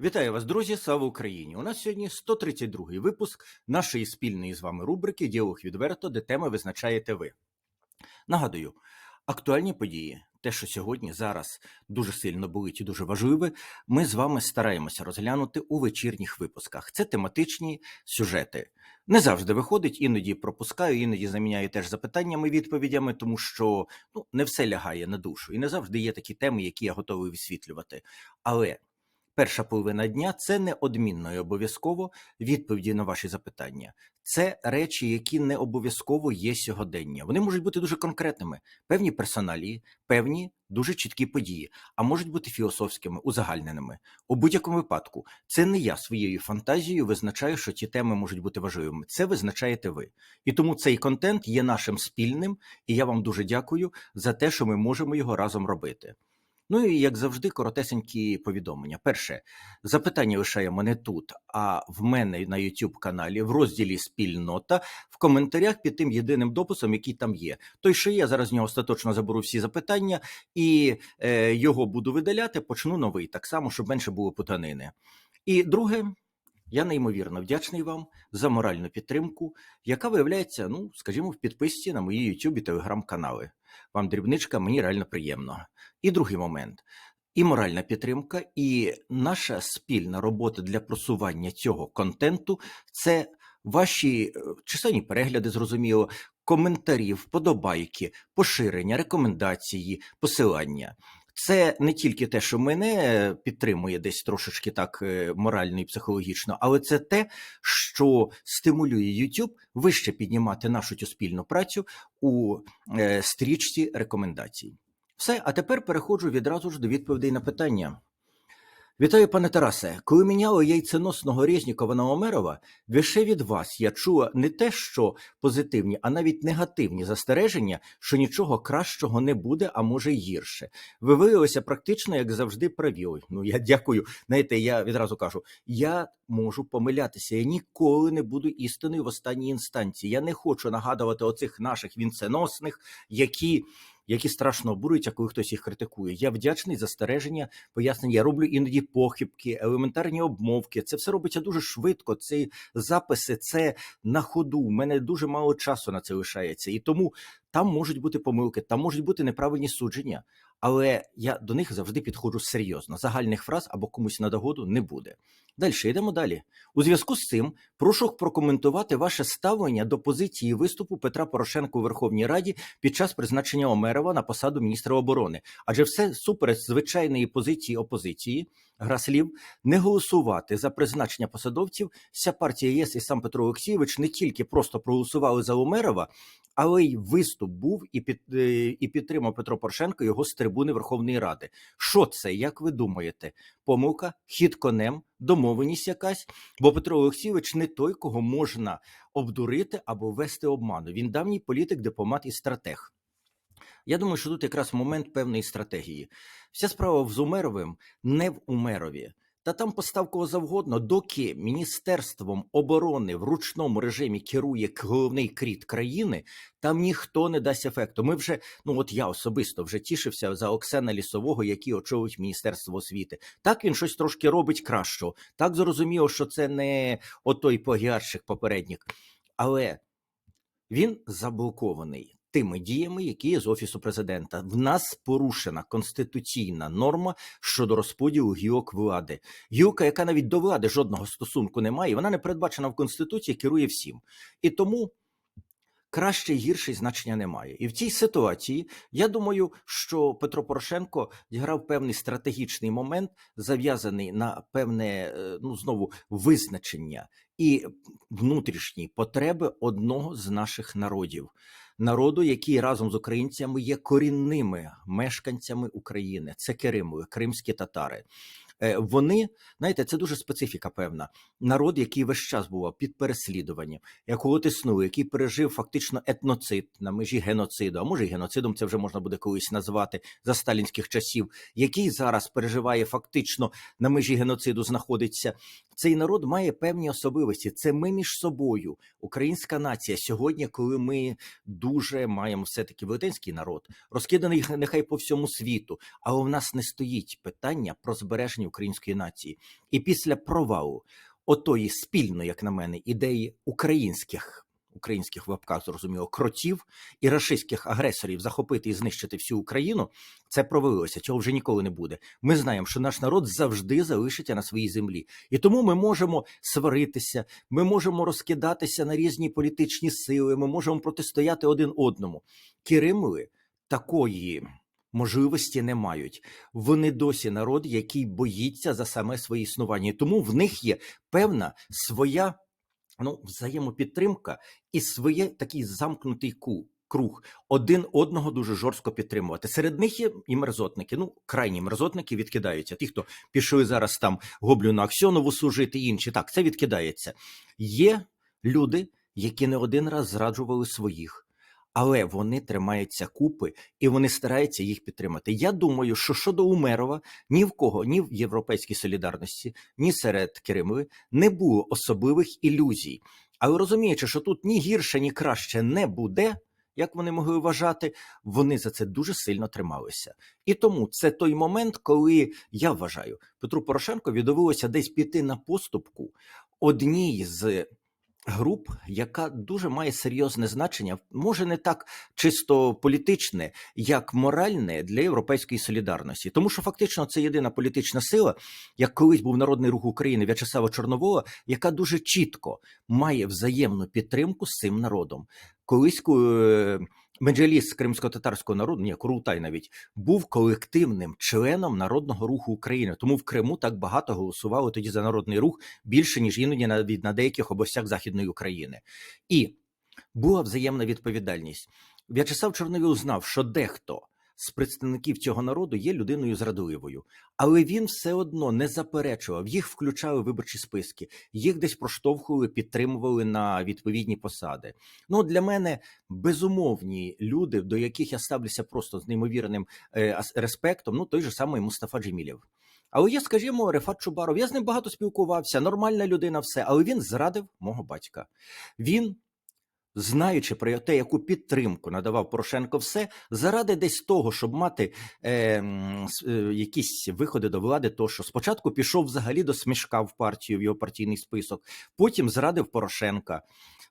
Вітаю вас, друзі! Слава Україні! У нас сьогодні 132-й випуск нашої спільної з вами рубрики Діалог відверто, де теми визначаєте ви. Нагадую, актуальні події, те, що сьогодні зараз дуже сильно болить і дуже важливе, ми з вами стараємося розглянути у вечірніх випусках. Це тематичні сюжети. Не завжди виходить, іноді пропускаю, іноді заміняю теж запитаннями, відповідями, тому що ну, не все лягає на душу, і не завжди є такі теми, які я готовий висвітлювати. Але перша половина дня це неодмінно і обов'язково відповіді на ваші запитання. Це речі, які не обов'язково є сьогодення. Вони можуть бути дуже конкретними, певні персоналії, певні дуже чіткі події, а можуть бути філософськими, узагальненими. У будь-якому випадку, це не я своєю фантазією визначаю, що ті теми можуть бути важливими. Це визначаєте ви. І тому цей контент є нашим спільним, і я вам дуже дякую за те, що ми можемо його разом робити. Ну і як завжди, коротесенькі повідомлення. Перше, запитання лишаємо не тут, а в мене на youtube каналі в розділі Спільнота в коментарях під тим єдиним дописом, який там є. Той, що є, зараз з нього остаточно заберу всі запитання і е, його буду видаляти. Почну новий, так само, щоб менше було путанини. І друге. Я неймовірно вдячний вам за моральну підтримку, яка виявляється, ну скажімо, в підписці на мої YouTube і телеграм-канали. Вам дрібничка, мені реально приємно. І другий момент. І моральна підтримка, і наша спільна робота для просування цього контенту це ваші е, численні перегляди, зрозуміло, коментарі, вподобайки, поширення, рекомендації, посилання. Це не тільки те, що мене підтримує десь трошечки так е, морально і психологічно, але це те, що стимулює YouTube вище піднімати нашу цю спільну працю у е, стрічці рекомендацій. Все, а тепер переходжу відразу ж до відповідей на питання. Вітаю, пане Тарасе. Коли міняло яйценосного Резнікова на Омерова, лише від вас я чула не те, що позитивні, а навіть негативні застереження, що нічого кращого не буде, а може й гірше. Ви виявилися практично, як завжди, праві. Ну я дякую. Знаєте, я відразу кажу: я можу помилятися. Я ніколи не буду істиною в останній інстанції. Я не хочу нагадувати оцих наших вінценосних, які які страшно обурюються, коли хтось їх критикує. Я вдячний за стереження, пояснення. Я роблю іноді похибки, елементарні обмовки. Це все робиться дуже швидко. Ці записи це на ходу. У мене дуже мало часу на це лишається, і тому там можуть бути помилки, там можуть бути неправильні судження. Але я до них завжди підходжу серйозно. Загальних фраз або комусь на догоду не буде. Далі йдемо далі. У зв'язку з цим прошу прокоментувати ваше ставлення до позиції виступу Петра Порошенка у Верховній Раді під час призначення Омерова на посаду міністра оборони. Адже все супереч звичайної позиції опозиції, гра слів, не голосувати за призначення посадовців. Вся партія ЄС і сам Петро Олексійович не тільки просто проголосували за Омерова, але й виступ був і під е, і підтримав Петро Порошенко його з трибуни Верховної Ради. Що це? Як ви думаєте? Помилка, хід конем, домовленість якась? Бо Петро Олексійович не той, кого можна обдурити або вести обману. Він давній політик, дипломат і стратег. Я думаю, що тут якраз момент певної стратегії. Вся справа в Зумеровим не в Умерові. Та там постав кого завгодно, доки Міністерством оборони в ручному режимі керує головний кріт країни, там ніхто не дасть ефекту. Ми вже, ну от я особисто вже тішився за Оксана Лісового, який очолить Міністерство освіти. Так він щось трошки робить кращого. Так зрозуміло, що це не отой погірших попередніх, але він заблокований тими діями, які є з офісу президента. В нас порушена конституційна норма щодо розподілу гілок влади. Гілка, яка навіть до влади жодного стосунку не має, вона не передбачена в конституції, керує всім. І тому. Краще і гірше значення немає, і в цій ситуації я думаю, що Петро Порошенко зіграв певний стратегічний момент, зав'язаний на певне е, ну знову визначення і внутрішні потреби одного з наших народів народу, який разом з українцями є корінними мешканцями України. Це Керимові, кримські татари. Е, Вони знаєте, це дуже специфіка певна. Народ, який весь час був під переслідуванням, якого тиснули, який пережив фактично етноцид на межі геноциду, а може і геноцидом це вже можна буде колись назвати за сталінських часів, який зараз переживає фактично на межі геноциду, знаходиться. Цей народ має певні особливості. Це ми між собою, українська нація. Сьогодні, коли ми дуже маємо все-таки велетенський народ, розкиданий нехай по всьому світу, але в нас не стоїть питання про збереження української нації. І після провалу отої спільної, як на мене, ідеї українських. Українських в зрозуміло кротів і рашистських агресорів захопити і знищити всю Україну, це провалилося. Цього вже ніколи не буде. Ми знаємо, що наш народ завжди залишиться на своїй землі, і тому ми можемо сваритися, ми можемо розкидатися на різні політичні сили, ми можемо протистояти один одному. Киримли такої можливості не мають. Вони досі народ, який боїться за саме своє існування. Тому в них є певна своя ну, взаємопідтримка і своє такий замкнутий ку. Круг один одного дуже жорстко підтримувати. Серед них є і мерзотники. Ну, крайні мерзотники відкидаються. Ті, хто пішли зараз там гоблю на Аксьонову служити, інші так, це відкидається. Є люди, які не один раз зраджували своїх, але вони тримаються купи і вони стараються їх підтримати. Я думаю, що щодо Умерова ні в кого, ні в Європейській солідарності, ні серед Кремли не було особливих ілюзій. Але розуміючи, що тут ні гірше, ні краще не буде. Як вони могли вважати, вони за це дуже сильно трималися. І тому це той момент, коли я вважаю, Петру Порошенкові довелося десь піти на поступку одній з груп, яка дуже має серйозне значення, може не так чисто політичне, як моральне для європейської солідарності, тому що фактично це єдина політична сила, як колись був народний рух України В'ячеслава Чорновола, яка дуже чітко має взаємну підтримку з цим народом. Колись е, Меджеліс кримсько-татарського народу, ні, Курултай навіть був колективним членом народного руху України. Тому в Криму так багато голосували тоді за народний рух більше ніж іноді навіть на деяких областях Західної України. І була взаємна відповідальність. В'ячеслав Чорновіл знав, що дехто з представників цього народу є людиною зрадливою, але він все одно не заперечував. Їх включали в виборчі списки, їх десь проштовхували, підтримували на відповідні посади. Ну для мене безумовні люди, до яких я ставлюся просто з неймовірним е, респектом. Ну той же самий Мустафа Джемілєв. Але є, скажімо, Рефат Чубаров. Я з ним багато спілкувався, нормальна людина, все, але він зрадив мого батька. Він знаючи про те, яку підтримку надавав Порошенко, все заради десь того, щоб мати е, е, якісь виходи до влади, то що спочатку пішов взагалі до смішка в партію в його партійний список, потім зрадив Порошенка.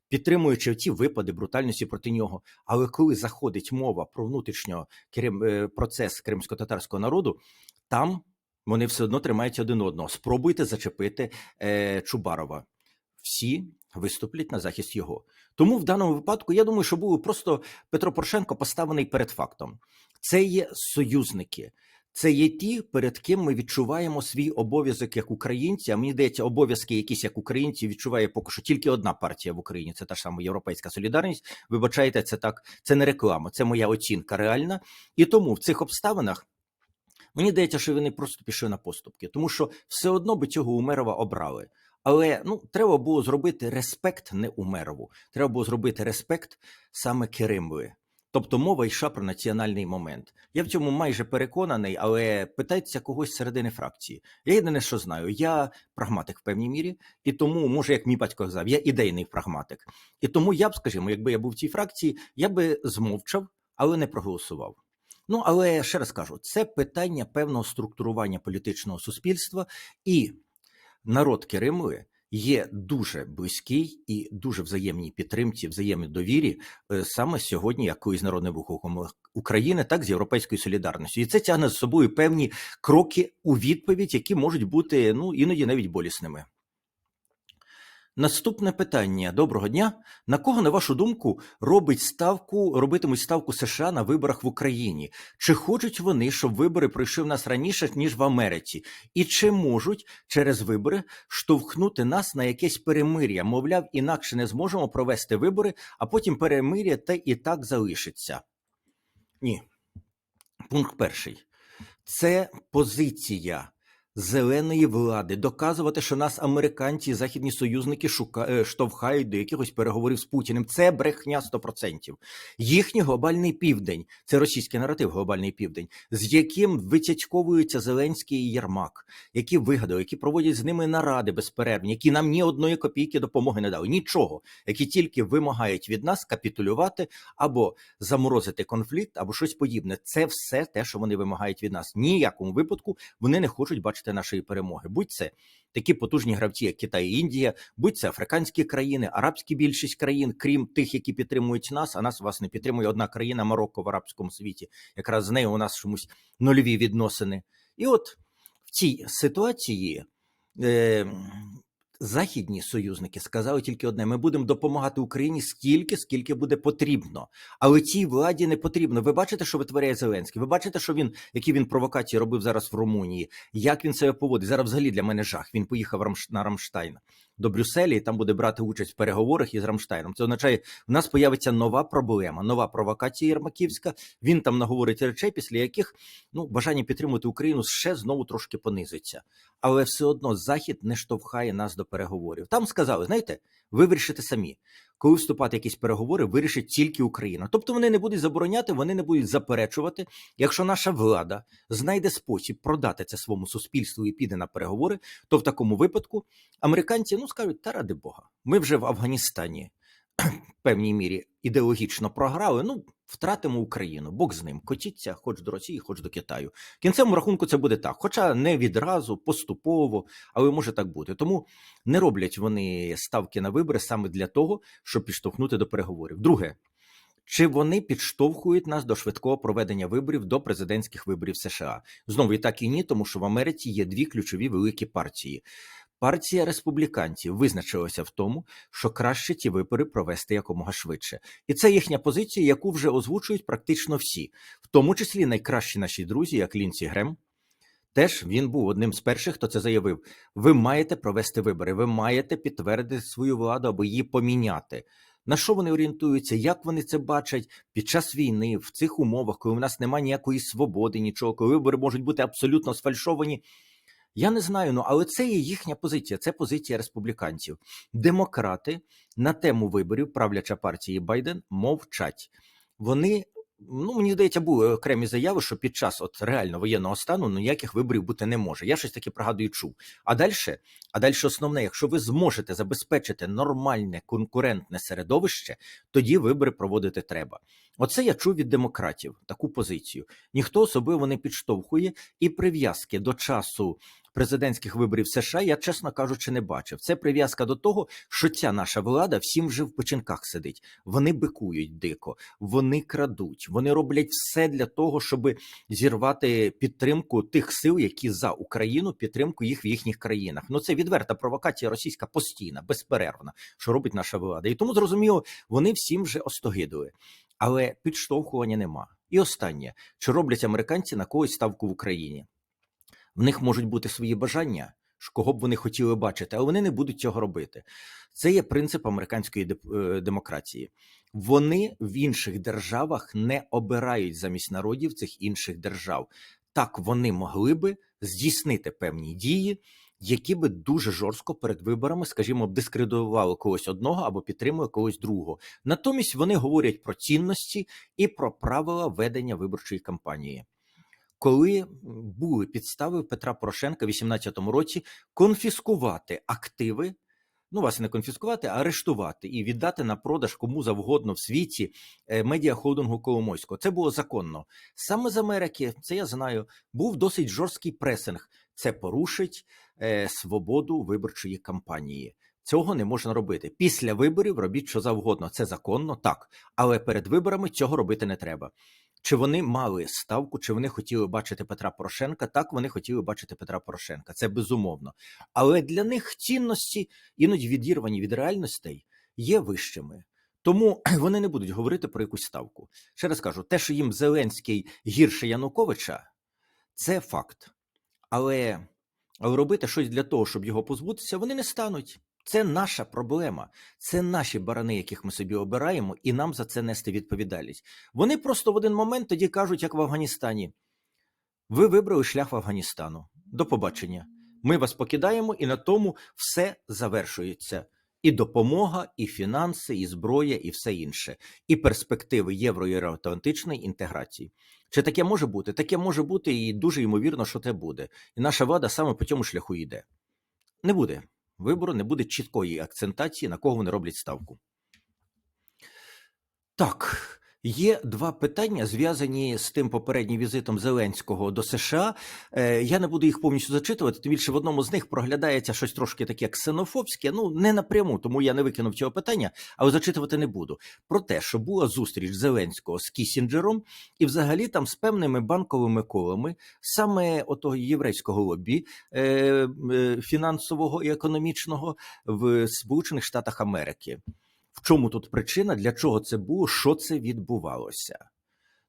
Підтримуючи ті випади брутальності проти нього, але коли заходить мова про внутрішньо е, процес кримсько-татарського народу, там вони все одно тримають один одного. Спробуйте зачепити е, Чубарова. Всі виступлять на захист його. Тому в даному випадку я думаю, що був просто Петро Порошенко поставлений перед фактом. Це є союзники. Це є ті, перед ким ми відчуваємо свій обов'язок як українці. А мені здається, обов'язки, якісь як українці, відчуває поки що тільки одна партія в Україні. Це та ж сама Європейська Солідарність. Вибачайте, це так, це не реклама, це моя оцінка реальна. І тому в цих обставинах мені здається, що вони просто пішли на поступки, тому що все одно би цього Умерова обрали. Але ну треба було зробити респект не Умерову, треба було зробити респект саме Керимові. Тобто мова йшла про національний момент. Я в цьому майже переконаний, але питається когось середини фракції. Я єдине, що знаю, я прагматик в певній мірі, і тому, може, як мій батько казав, я ідейний прагматик. І тому я б, скажімо, якби я був в цій фракції, я би змовчав, але не проголосував. Ну але ще раз кажу, це питання певного структурування політичного суспільства і народ Керимові є дуже близький і дуже взаємній підтримці, взаємній довірі е, саме сьогодні, як із народним рухом України, так з європейською солідарністю, і це тягне з собою певні кроки у відповідь, які можуть бути ну іноді навіть болісними. Наступне питання. Доброго дня. На кого, на вашу думку, робить ставку, робитимуть ставку США на виборах в Україні? Чи хочуть вони, щоб вибори пройшли в нас раніше, ніж в Америці? І чи можуть через вибори штовхнути нас на якесь перемир'я? Мовляв, інакше не зможемо провести вибори, а потім перемир'я те і так залишиться? Ні. Пункт перший. Це позиція зеленої влади, доказувати, що нас американці і західні союзники шука... е, штовхають до якихось переговорів з Путіним. Це брехня 100%. Їхній глобальний південь, це російський наратив, глобальний південь, з яким витятьковуються Зеленський і Єрмак, які вигадали, які проводять з ними наради безперервні, які нам ні одної копійки допомоги не дали. Нічого, які тільки вимагають від нас капітулювати або заморозити конфлікт, або щось подібне. Це все те, що вони вимагають від нас. Ніякому випадку вони не хочуть бачити нашої перемоги. Будь це такі потужні гравці, як Китай і Індія, будь це африканські країни, арабські більшість країн, крім тих, які підтримують нас. А нас вас не підтримує одна країна Марокко в арабському світі. Якраз з нею у нас чомусь нульові відносини. І от в цій ситуації. Е, Західні союзники сказали тільки одне: ми будемо допомагати Україні стільки, скільки буде потрібно. Але цій владі не потрібно. Ви бачите, що витворяє Зеленський? Ви бачите, що він які він провокації робив зараз в Румунії? Як він себе поводить? Зараз взагалі для мене жах. Він поїхав на Рамштайн до Брюсселі і там буде брати участь в переговорах із Рамштайном. Це означає, в нас появиться нова проблема, нова провокація Єрмаківська. Він там наговорить речей, після яких ну бажання підтримувати Україну ще знову трошки понизиться. Але все одно Захід не штовхає нас до переговорів. Там сказали, знаєте, ви вирішите самі. Коли вступати в якісь переговори, вирішить тільки Україна. Тобто вони не будуть забороняти, вони не будуть заперечувати. Якщо наша влада знайде спосіб продати це своєму суспільству і піде на переговори, то в такому випадку американці ну скажуть, та ради Бога, ми вже в Афганістані в певній мірі ідеологічно програли. Ну втратимо Україну, Бог з ним. Котіться, хоч до Росії, хоч до Китаю. В кінцевому рахунку це буде так, хоча не відразу, поступово, але може так бути. Тому не роблять вони ставки на вибори саме для того, щоб підштовхнути до переговорів. Друге. Чи вони підштовхують нас до швидкого проведення виборів до президентських виборів США? Знову і так і ні, тому що в Америці є дві ключові великі партії. Партія республіканців визначилася в тому, що краще ті вибори провести якомога швидше, і це їхня позиція, яку вже озвучують практично всі, в тому числі найкращі наші друзі, як Лінсі Грем. Теж він був одним з перших, хто це заявив. Ви маєте провести вибори, ви маєте підтвердити свою владу або її поміняти. На що вони орієнтуються, як вони це бачать під час війни, в цих умовах, коли в нас немає ніякої свободи, нічого, коли вибори можуть бути абсолютно сфальшовані. Я не знаю, ну але це є їхня позиція, це позиція республіканців. Демократи на тему виборів, правляча партії Байден, мовчать. Вони. Ну, мені здається, були окремі заяви, що під час от реально воєнного стану ніяких виборів бути не може. Я щось таке пригадую, чув. А далі, а далі основне, якщо ви зможете забезпечити нормальне конкурентне середовище, тоді вибори проводити треба. Оце я чув від демократів таку позицію. Ніхто особливо не підштовхує і прив'язки до часу президентських виборів США я, чесно кажучи, не бачив. Це прив'язка до того, що ця наша влада всім вже в печінках сидить. Вони бикують дико, вони крадуть, вони роблять все для того, щоб зірвати підтримку тих сил, які за Україну, підтримку їх в їхніх країнах. Ну це відверта провокація російська постійна, безперервна, що робить наша влада. І тому зрозуміло, вони всім вже остогидили. Але підштовхування нема. І останнє, чи роблять американці на когось ставку в Україні? В них можуть бути свої бажання, кого б вони хотіли бачити, але вони не будуть цього робити. Це є принцип американської е, демократії. Вони в інших державах не обирають замість народів цих інших держав. Так вони могли би здійснити певні дії, які би дуже жорстко перед виборами, скажімо, дискредитували когось одного або підтримує когось другого. Натомість вони говорять про цінності і про правила ведення виборчої кампанії. Коли були підстави Петра Порошенка в 2018 році конфіскувати активи, ну вас не конфіскувати, а арештувати і віддати на продаж кому завгодно в світі е, медіахолдингу Коломойського. Це було законно. Саме з Америки, це я знаю, був досить жорсткий пресинг. Це порушить е, свободу виборчої кампанії. Цього не можна робити. Після виборів робіть що завгодно. Це законно, так. Але перед виборами цього робити не треба. Чи вони мали ставку, чи вони хотіли бачити Петра Порошенка? Так, вони хотіли бачити Петра Порошенка. Це безумовно. Але для них цінності, іноді відірвані від реальностей, є вищими. Тому вони не будуть говорити про якусь ставку. Ще раз кажу, те, що їм Зеленський гірше Януковича, це факт. Але, але робити щось для того, щоб його позбутися, вони не стануть. Це наша проблема, це наші барани, яких ми собі обираємо, і нам за це нести відповідальність. Вони просто в один момент тоді кажуть, як в Афганістані: ви вибрали шлях в Афганістану. до побачення. Ми вас покидаємо, і на тому все завершується. І допомога, і фінанси, і зброя, і все інше, і перспективи євроатлантичної інтеграції. Чи таке може бути? Таке може бути, і дуже ймовірно, що це буде. І наша влада саме по цьому шляху йде. Не буде вибору, не буде чіткої акцентації, на кого вони роблять ставку. Так, є два питання, зв'язані з тим попереднім візитом Зеленського до США. Е, я не буду їх повністю зачитувати, тим більше в одному з них проглядається щось трошки таке ксенофобське. Ну, не напряму, тому я не викинув цього питання, але зачитувати не буду. Про те, що була зустріч Зеленського з Кісінджером, і взагалі там з певними банковими колами, саме отого єврейського лобі е, е, фінансового і економічного в Сполучених Штатах Америки. В чому тут причина, для чого це було, що це відбувалося?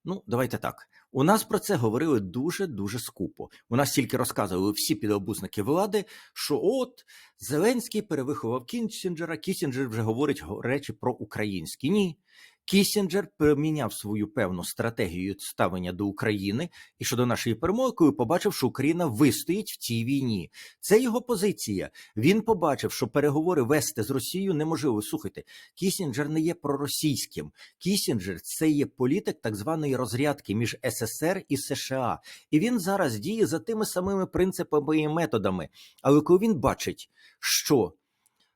Ну, давайте так. У нас про це говорили дуже дуже скупо. У нас тільки розказували всі підобузники влади, що от Зеленський перевиховав Кісінджера, Кісінджер вже говорить речі про українські. Ні. Кісінджер поміняв свою певну стратегію ставлення до України і щодо нашої перемоги, побачив, що Україна вистоїть в цій війні. Це його позиція. Він побачив, що переговори вести з Росією неможливо. Слухайте, Кісінджер не є проросійським. Кісінджер це є політик так званої розрядки між СССР і США, і він зараз діє за тими самими принципами і методами. Але коли він бачить, що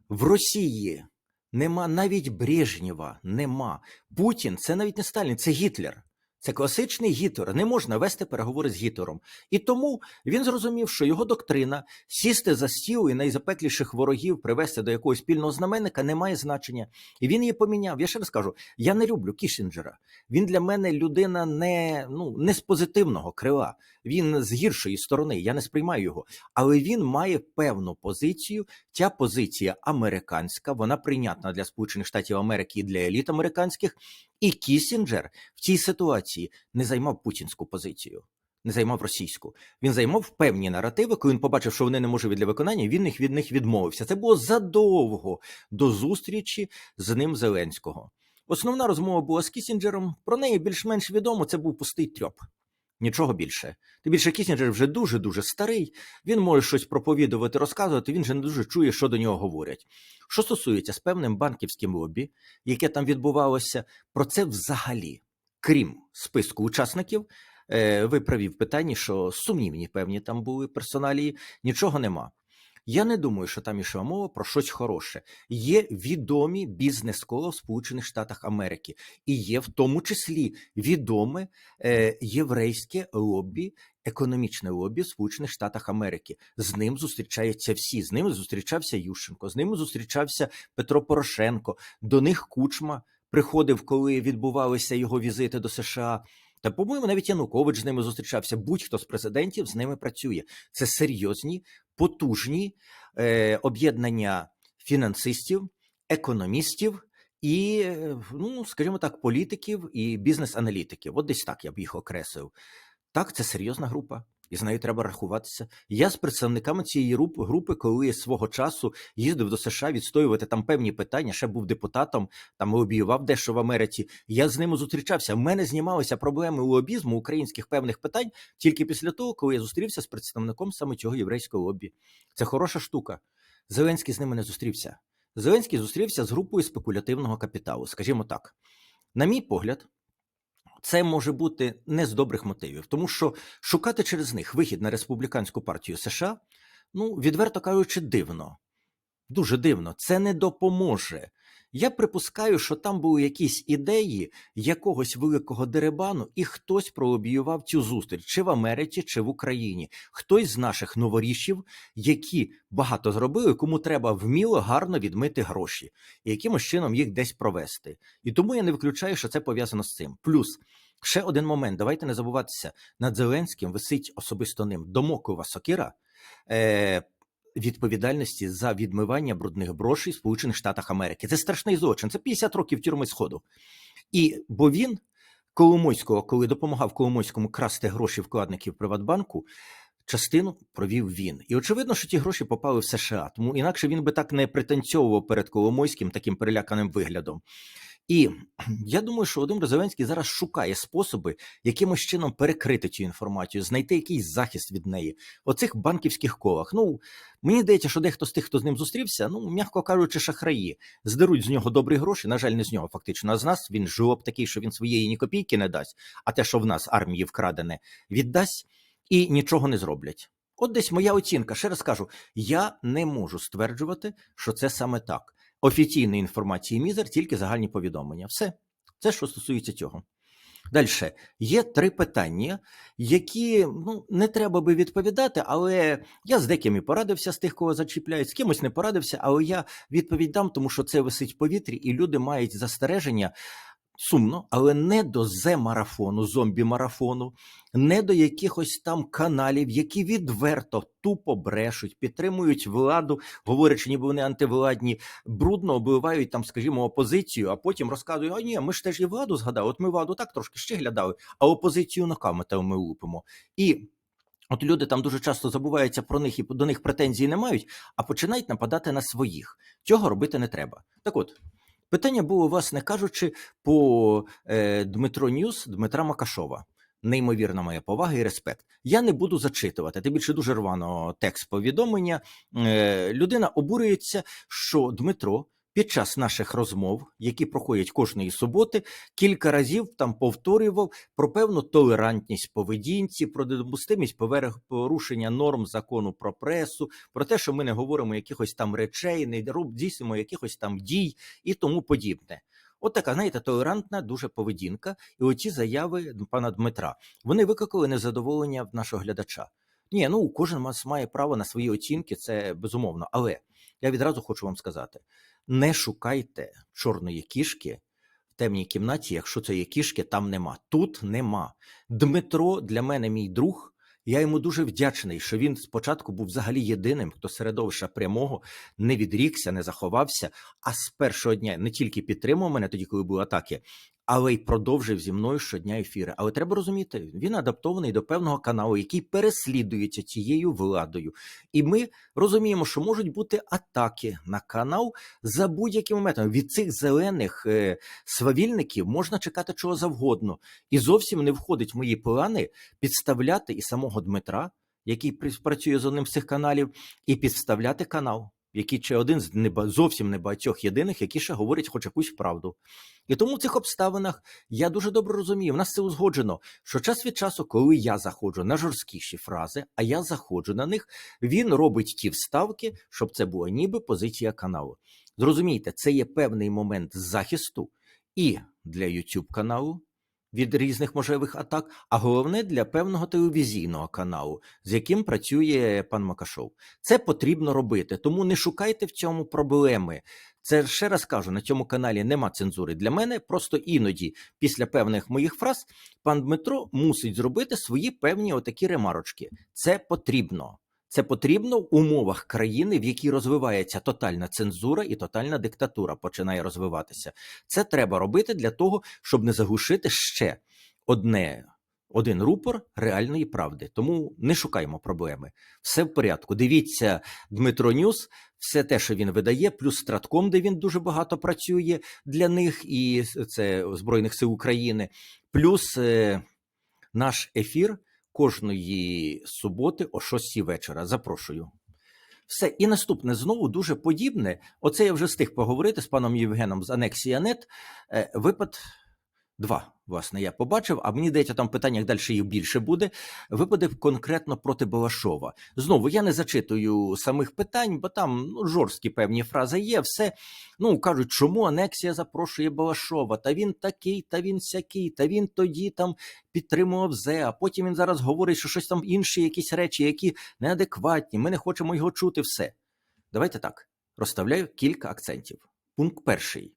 в Росії Нема навіть Брежнєва, нема. Путін це навіть не Сталін, це Гітлер. Це класичний Гітлер. Не можна вести переговори з Гітлером. І тому він зрозумів, що його доктрина сісти за стіл і найзапекліших ворогів привести до якогось спільного знаменника не має значення. І він її поміняв. Я ще раз кажу: я не люблю Кішінджера. Він для мене людина не ну не з позитивного крила. Він з гіршої сторони. Я не сприймаю його. Але він має певну позицію. Ця позиція американська, вона прийнятна для Сполучених Штатів Америки і для еліт американських. І Кісінджер в цій ситуації не займав путінську позицію, не займав російську. Він займав певні наративи. Коли він побачив, що вони не можуть для виконання, він їх від них відмовився. Це було задовго до зустрічі з ним Зеленського. Основна розмова була з Кісінджером. Про неї більш-менш відомо. Це був пустий трьоп. Нічого більше. Тим більше Кісінджер вже дуже дуже старий. Він може щось проповідувати, розказувати. Він же не дуже чує, що до нього говорять. Що стосується з певним банківським лобі, яке там відбувалося, про це взагалі, крім списку учасників, е, ви праві в питанні, що сумнівні певні там були персоналії, нічого нема. Я не думаю, що там ішла мова про щось хороше. Є відомі бізнес-кола в Сполучених Штатах Америки, і є в тому числі відоме е, єврейське лобі, економічне лобі в Сполучених Штатах Америки. З ним зустрічаються всі. З ними зустрічався Ющенко, з ними зустрічався Петро Порошенко. До них Кучма приходив, коли відбувалися його візити до США. Та, по-моєму, навіть Янукович з ними зустрічався. Будь-хто з президентів з ними працює. Це серйозні, потужні е, об'єднання фінансистів, економістів і, ну, скажімо так, політиків і бізнес-аналітиків. От десь так я б їх окреслив. Так, це серйозна група. І з нею треба рахуватися. Я з представниками цієї групи, коли свого часу їздив до США відстоювати там певні питання, ще був депутатом, там лобіював дещо в Америці. Я з ними зустрічався. В мене знімалися проблеми лобізму українських певних питань тільки після того, коли я зустрівся з представником саме цього єврейського лобі. Це хороша штука. Зеленський з ними не зустрівся. Зеленський зустрівся з групою спекулятивного капіталу, скажімо так. На мій погляд, це може бути не з добрих мотивів, тому що шукати через них вихід на республіканську партію США, ну, відверто кажучи, дивно. Дуже дивно, це не допоможе. Я припускаю, що там були якісь ідеї якогось великого деребану, і хтось пролобіював цю зустріч чи в Америці, чи в Україні. Хтось з наших новорішів, які багато зробили, кому треба вміло гарно відмити гроші і якимось чином їх десь провести. І тому я не виключаю, що це пов'язано з цим. Плюс ще один момент. Давайте не забуватися над Зеленським висить особисто ним домокова сокира. Е, відповідальності за відмивання брудних грошей в Сполучених Штатах Америки. Це страшний злочин. Це 50 років тюрми сходу. І бо він Коломойського, коли допомагав Коломойському красти гроші вкладників Приватбанку, частину провів він. І очевидно, що ті гроші попали в США. Тому інакше він би так не пританцьовував перед Коломойським таким переляканим виглядом. І я думаю, що Володимир Зеленський зараз шукає способи, якимось чином перекрити цю інформацію, знайти якийсь захист від неї. Оцих банківських колах. Ну мені здається, що дехто з тих, хто з ним зустрівся, ну м'яко кажучи, шахраї здеруть з нього добрі гроші. На жаль, не з нього фактично. А з нас він жлоб такий, що він своєї ні копійки не дасть. А те, що в нас армії вкрадене, віддасть і нічого не зроблять. От десь моя оцінка. Ще раз кажу, я не можу стверджувати, що це саме так. Офіційної інформації мізер, тільки загальні повідомлення. Все. Це що стосується цього. Далі є три питання, які ну не треба би відповідати, але я з декими порадився з тих, кого зачіпляють, з кимось не порадився, але я відповідь дам, тому що це висить в повітрі, і люди мають застереження. Сумно, але не до зе-марафону, зомбі-марафону, не до якихось там каналів, які відверто тупо брешуть, підтримують владу, говорячи, ніби вони антивладні, брудно обливають там, скажімо, опозицію, а потім розказують: а ні, ми ж теж і владу згадали. От ми владу так трошки ще глядали, а опозицію ноками ми лупимо. І От люди там дуже часто забуваються про них і до них претензій не мають, а починають нападати на своїх. Цього робити не треба. Так от. Питання було, власне кажучи, по е, Дмитро Ньюс Дмитра Макашова. Неймовірна моя повага і респект. Я не буду зачитувати. Тим більше дуже рвано текст повідомлення. Е, людина обурюється, що Дмитро під час наших розмов, які проходять кожної суботи, кілька разів там повторював про певну толерантність поведінці, про недопустимість порушення норм закону про пресу, про те, що ми не говоримо якихось там речей, не дійснимо якихось там дій і тому подібне. От така, знаєте, толерантна дуже поведінка, і оці заяви пана Дмитра вони викликали незадоволення в нашого глядача. Ні, ну кожен має право на свої оцінки, це безумовно. Але я відразу хочу вам сказати: не шукайте чорної кішки в темній кімнаті, якщо цієї кішки там нема. Тут нема. Дмитро для мене мій друг. Я йому дуже вдячний, що він спочатку був взагалі єдиним, хто середовища прямого не відрікся, не заховався, а з першого дня не тільки підтримав мене тоді, коли були атаки, але й продовжив зі мною щодня ефіри. Але треба розуміти, він адаптований до певного каналу, який переслідується цією владою. І ми розуміємо, що можуть бути атаки на канал за будь-яким методом. Від цих зелених е, свавільників можна чекати чого завгодно, і зовсім не входить в мої плани підставляти і самого Дмитра, який працює з одним з цих каналів, і підставляти канал який чи один з неба зовсім небагатьох єдиних, які ще говорять хоч якусь правду. І тому в цих обставинах я дуже добре розумію. В нас це узгоджено, що час від часу, коли я заходжу на жорсткіші фрази, а я заходжу на них, він робить ті вставки, щоб це була ніби позиція каналу. Зрозумійте, це є певний момент захисту і для YouTube каналу від різних можливих атак, а головне для певного телевізійного каналу, з яким працює пан Макашов. Це потрібно робити, тому не шукайте в цьому проблеми. Це ще раз кажу: на цьому каналі нема цензури. Для мене просто іноді, після певних моїх фраз, пан Дмитро мусить зробити свої певні отакі ремарочки. Це потрібно. Це потрібно в умовах країни, в якій розвивається тотальна цензура і тотальна диктатура починає розвиватися. Це треба робити для того, щоб не заглушити ще одне. Один рупор реальної правди, тому не шукаємо проблеми. Все в порядку. Дивіться Дмитро Ньюс, все те, що він видає, плюс стратком, де він дуже багато працює для них, і це Збройних сил України, плюс е, наш ефір кожної суботи о 6 вечора. Запрошую. Все, і наступне знову дуже подібне. Оце я вже встиг поговорити з паном Євгеном з Анексія.нет. Е, випад Два, власне, я побачив, а мені здається, там питання далі їх більше буде. Випаде конкретно проти Балашова. Знову я не зачитую самих питань, бо там ну, жорсткі певні фрази є. Все ну кажуть, чому анексія запрошує Балашова? Та він такий, та він сякий, та він тоді там підтримував зе. А потім він зараз говорить, що щось там інші, якісь речі, які неадекватні. Ми не хочемо його чути. Все. Давайте так розставляю кілька акцентів. Пункт перший.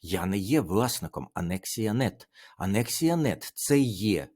Я не є власником Анексія.нет. Анексія.нет – це є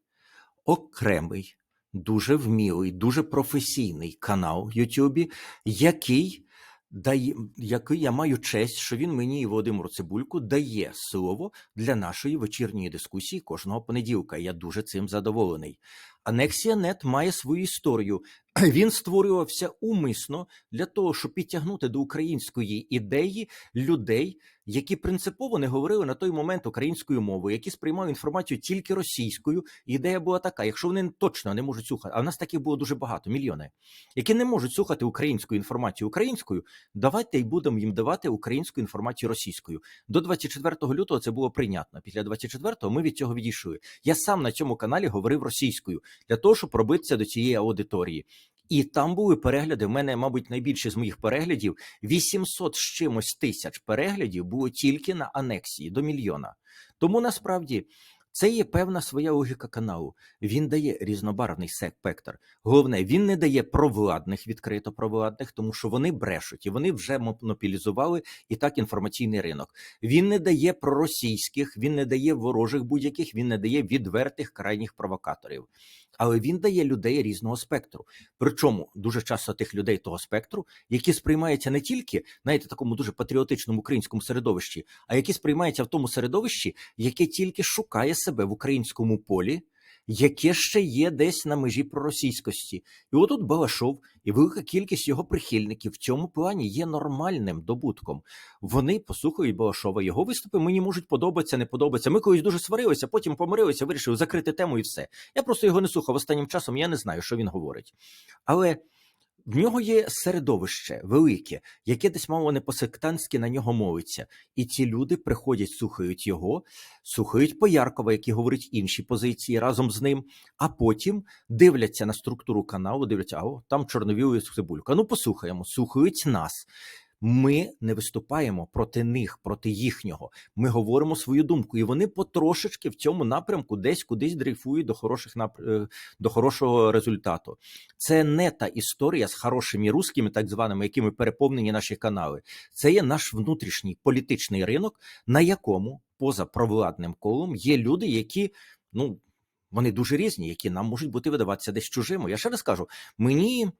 окремий, дуже вмілий, дуже професійний канал в Ютубі, який дає, який я маю честь, що він мені і Володимиру Цибульку дає слово для нашої вечірньої дискусії кожного понеділка. Я дуже цим задоволений. Анексія.нет має свою історію. Він створювався умисно для того, щоб підтягнути до української ідеї людей, які принципово не говорили на той момент українською мовою, які сприймали інформацію тільки російською. Ідея була така: якщо вони точно не можуть слухати, а в нас таких було дуже багато, мільйони, які не можуть слухати українську інформацію українською, давайте й будемо їм давати українську інформацію російською. До 24 лютого це було прийнятно. Після 24-го ми від цього відійшли. Я сам на цьому каналі говорив російською для того, щоб пробитися до цієї аудиторії. І там були перегляди. В мене, мабуть, найбільше з моїх переглядів 800 з чимось тисяч переглядів було тільки на анексії до мільйона. Тому насправді це є певна своя логіка каналу. Він дає різнобарвний спектр. Головне, він не дає провладних, відкрито провладних, тому що вони брешуть і вони вже монополізували і так інформаційний ринок. Він не дає проросійських, він не дає ворожих будь-яких, він не дає відвертих крайніх провокаторів. Але він дає людей різного спектру. Причому дуже часто тих людей того спектру, які сприймаються не тільки знаєте, такому дуже патріотичному українському середовищі, а які сприймаються в тому середовищі, яке тільки шукає себе в українському полі, яке ще є десь на межі проросійськості. І отут Балашов і велика кількість його прихильників в цьому плані є нормальним добутком. Вони послухають Балашова, його виступи мені можуть подобатися, не подобатися. Ми колись дуже сварилися, потім помирилися, вирішили закрити тему і все. Я просто його не слухав останнім часом, я не знаю, що він говорить. Але в нього є середовище велике, яке десь мало не по-сектантськи на нього мовиться. І ці люди приходять, слухають його, слухають Пояркова, який говорить інші позиції разом з ним, а потім дивляться на структуру каналу, дивляться, а о, там чорновілий цибулька. Ну, послухаємо, слухають нас. Ми не виступаємо проти них, проти їхнього. Ми говоримо свою думку, і вони потрошечки в цьому напрямку десь кудись дрейфують до хороших нап... е, до хорошого результату. Це не та історія з хорошими русскими, так званими, якими переповнені наші канали. Це є наш внутрішній політичний ринок, на якому поза провладним колом є люди, які ну вони дуже різні, які нам можуть бути видаватися десь чужими. Я ще раз кажу, мені.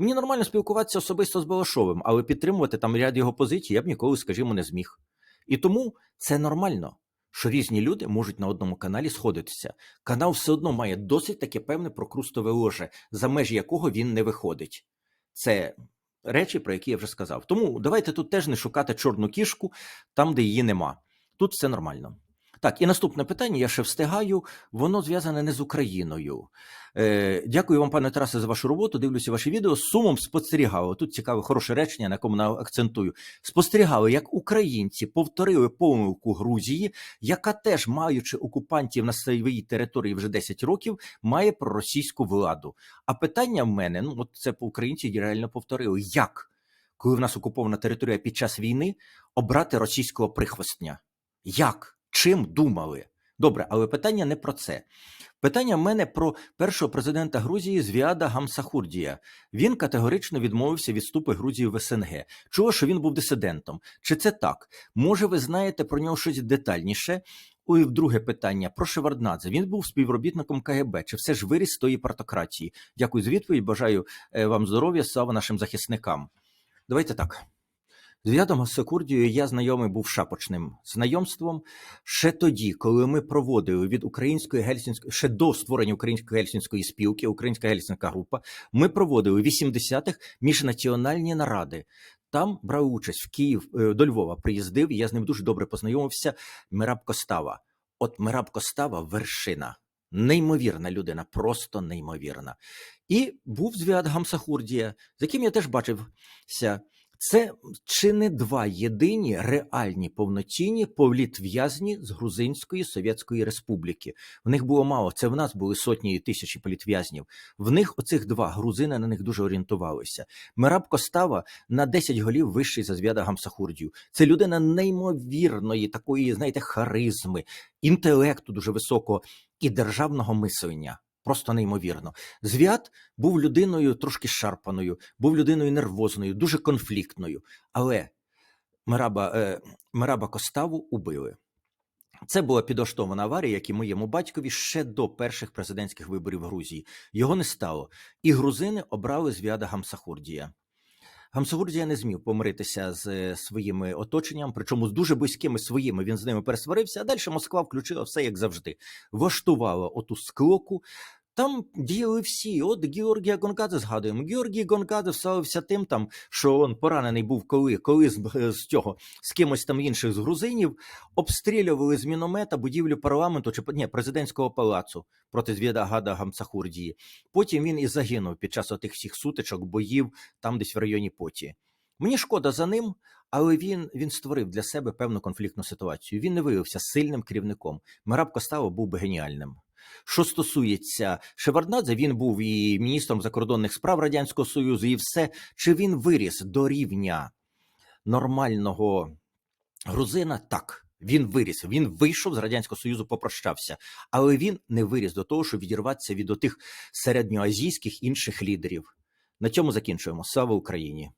Мені нормально спілкуватися особисто з Балашовим, але підтримувати там ряд його позицій я б ніколи, скажімо, не зміг. І тому це нормально, що різні люди можуть на одному каналі сходитися. Канал все одно має досить таке певне прокрустове ложе, за межі якого він не виходить. Це речі, про які я вже сказав. Тому давайте тут теж не шукати чорну кішку там, де її нема. Тут все нормально. Так, і наступне питання, я ще встигаю, воно зв'язане не з Україною. Е, Дякую вам, пане Тарасе, за вашу роботу. Дивлюся ваші відео. З сумом спостерігали. Тут цікаве, хороше речення, на якому акцентую. Спостерігали, як українці повторили помилку Грузії, яка теж, маючи окупантів на своїй території вже 10 років, має проросійську владу. А питання в мене: ну от це по українці реально повторили. Як, коли в нас окупована територія під час війни, обрати російського прихвостня? Як? Чим думали? Добре, але питання не про це. Питання в мене про першого президента Грузії Звіада Гамсахурдія. Він категорично відмовився від вступу Грузії в СНГ. Чого, що він був дисидентом? Чи це так? Може, ви знаєте про нього щось детальніше? І друге питання про Шеварднадзе. Він був співробітником КГБ. Чи все ж виріс з тої партократії? Дякую за відповідь. Бажаю е, вам здоров'я, слава нашим захисникам. Давайте так. З В'ядом Секурдією я знайомий був шапочним знайомством ще тоді, коли ми проводили від української гельсінської ще до створення української гельсінської спілки, українська гельсінська група. Ми проводили в 80-х міжнаціональні наради. Там брав участь в Київ е, до Львова. Приїздив. Я з ним дуже добре познайомився. Мираб Костава. От Мираб Костава вершина. Неймовірна людина, просто неймовірна. І був зв'ят Гамсахурдія, з яким я теж бачився. Це чи не два єдині реальні повноцінні політв'язні з Грузинської Совєтської Республіки. В них було мало. Це в нас були сотні і тисячі політв'язнів. В них оцих два грузини на них дуже орієнтувалися. Мераб Костава на 10 голів вищий за зв'яда Гамсахурдію. Це людина неймовірної, такої, знаєте, харизми, інтелекту дуже високого і державного мислення. Просто неймовірно. Звіат був людиною трошки шарпаною, був людиною нервозною, дуже конфліктною. Але Мераба, е, Мераба Коставу убили. Це була підоштована аварія, як і моєму батькові ще до перших президентських виборів в Грузії. Його не стало. І грузини обрали зв'яда Гамсахурдія. Гамсагурдія не зміг помиритися з е, своїми оточенням, причому з дуже близькими своїми. Він з ними пересварився. А далі Москва включила все як завжди, влаштувала оту склоку. Там діяли всі. От Георгія Гонкадзе згадуємо. Георгій Гонкадзе славився тим, там, що він поранений був коли, коли з, з цього з кимось там інших з грузинів обстрілювали з міномета будівлю парламенту чи ні, президентського палацу проти Звєдагада Гамцахурдії. Потім він і загинув під час отих всіх сутичок, боїв там десь в районі Поті. Мені шкода за ним, але він, він створив для себе певну конфліктну ситуацію. Він не виявився сильним керівником. Мераб Коставо був би геніальним. Що стосується Шеварднадзе, він був і міністром закордонних справ Радянського Союзу, і все. Чи він виріс до рівня нормального грузина? Так. Він виріс, він вийшов з Радянського Союзу, попрощався, але він не виріс до того, щоб відірватися від отих середньоазійських інших лідерів. На цьому закінчуємо. Слава Україні!